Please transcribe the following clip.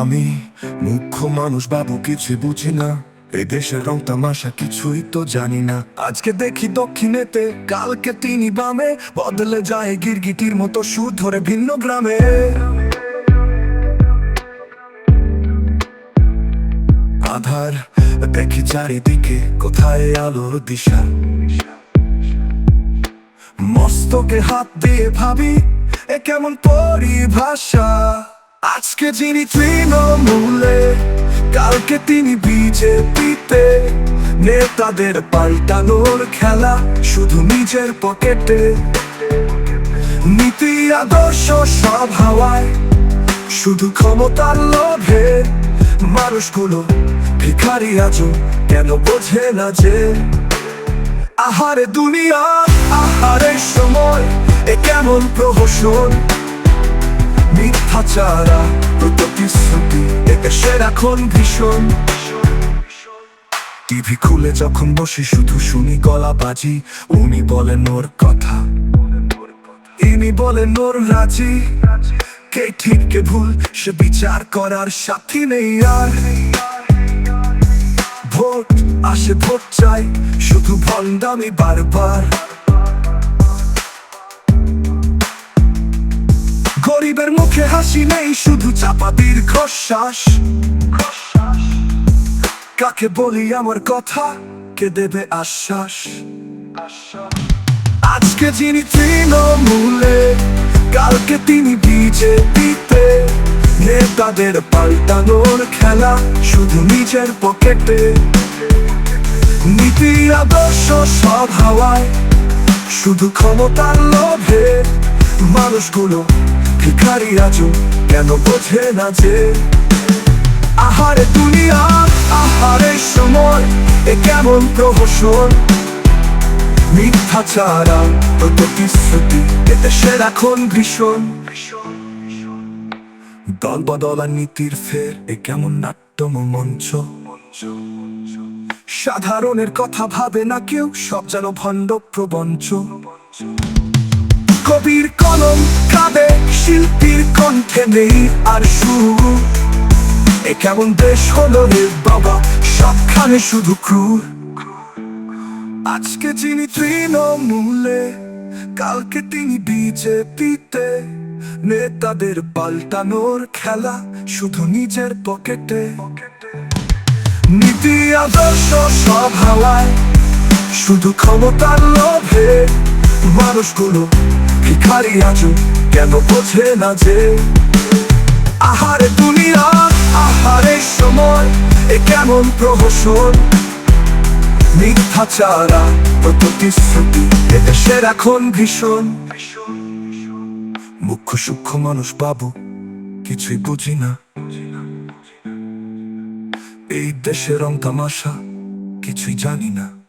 আমি মুখ্য মানুষ, বাবু কিছু বুঝি না। এই দেশের রং তামাশা কিছুই তো জানি না। আজকে দেখি দক্ষিণেতে, কালকে তিনি বামে। বদলে যায় গিরগিটির মতো সুর ধরে ভিন্ন গ্রামে। আধার দেখি চারিদিকে, কোথায় আলোর দিশা? মস্তকে হাত দিয়ে ভাবি, এ কেমন পরিভাষা? আজকে যিনি তৃণমূলে, কালকে তিনি বিজেপিতে। নেতাদের পাল্টানোর খেলা শুধু নিজের পকেটে। নীতি আদর্শ সব হাওয়ায়, শুধু ক্ষমতার লোভে। মানুষগুলো ভিখারি আছো কেন বোঝে না যে, আহারে দুনিয়া আহারে সময় এ কেমন প্রহসন। মিথ্যাচারা প্রতিশ্রুতি একে সে এখন ভীষণ? টিভি খুলে যখন বসে, শুধু শুনি গলা বাজি উনি বলেন ওর কথা। ইনি বলেন ওর রাজি। কে ঠিক, কে ভুল, সে বিচার করার সাথী নেই আর। ভোট আসে, ভোট চাই, শুধু ভণ্ডামি বারবার। গরিবের মুখে হাসি নেই, শুধু চাপা দীর্ঘশ্বাস কাকে বলি আমার কথা? কে দেবে আশ্বাস? আজকে যিনি তৃণমূলে, কালকে তিনি বিজেপিতে। নেতাদের পাল্টানোর খেলা, শুধু নিজের পকেটে। নীতি আদর্শ সব হাওয়ায়, শুধু ক্ষমতার লোভে। মানুষগুলো ভিখারি আজও কেন বোঝে না যে? আহারে দুনিয়া, আহারে সময়, এ কেমন প্রহসন? মিথ্যাচারা প্রতিশ্রুতি এতে সে এখন ভীষণ? দল বদলা নীতির ফের, এ কেমন নাট্যম মঞ্চ? সাধারণের কথা ভাবে না কেউ, সব যেন ভণ্ড প্রবঞ্চ। কবির কলম কাঁদে শিল্পীর কণ্ঠে নেই আর সুর। এ কেমন দেশ হলো রে বাবা সবখানে শুধু ক্রুর। আজকে যিনি তৃণমূলে, কালকে তিনি বিজেপিতে। নেতাদের পাল্টানোর খেলা শুধু নিজের পকেটে। নীতি আদর্শ সব হাওয়ায়, শুধু ক্ষমতার লোভে মানুষগুলো ভিখারি আজও কেন বোঝে না যে? আহারে দুনিয়া, আহারে সময়, এ কেমন প্রহসন? মিথ্যাচারা প্রতিশ্রুতি এতে সে এখন ভীষণ। মুখ্য সূক্ষ্ম মানুষ বাবু, কিছুই বুঝি না। এই দেশের রং তামাশা, কিছুই জানি না।